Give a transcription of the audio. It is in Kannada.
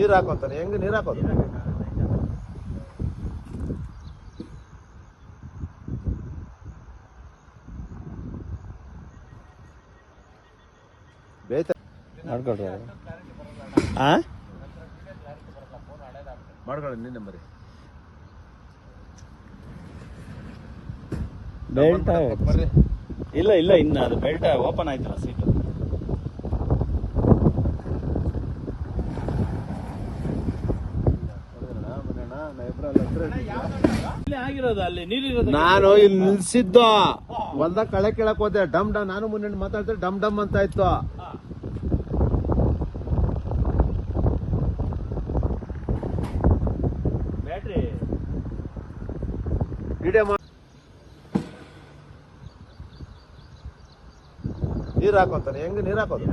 ನೀರ್ ಹಾಕೋತಾನೆ ಹೆಂಗ್ ನೀರ್ ಹಾಕೋದು? ಬೇಯ್ತ ಮಾಡ್ಕೊಡ್ರಿ ಆ? ಮಾಡ್ಕೊಳ್ಳಿ ನಿನ್ನ ನಂಬರಿ ಬೆಲ್ಟ್ ಇಲ್ಲ ಇಲ್ಲ ಇನ್ನ ಅದು ಬೆಲ್ಟ್ ಓಪನ್ ಆಯ್ತಲ್ಲ ಸೀಟ್ ನಾನು ಇಲ್ಲಿ ನಿಲ್ಸಿದ್ದು. ಹೊಲ್ದಾಗ ಕಳೆ ಕೇಳಕ್ ಹೋದೆ. ಡಮ್ ಡಮ್. ನಾನು ಮುನ್ನ ಮಾತಾಡ್ತಾರೆ ಡಮ್ ಡಮ್ ಅಂತ ಇತ್ತು. ನೀರ್ ಹಾಕೋತಾನೆ. ಹೆಂಗ್ ನೀರ್ ಹಾಕೋದು.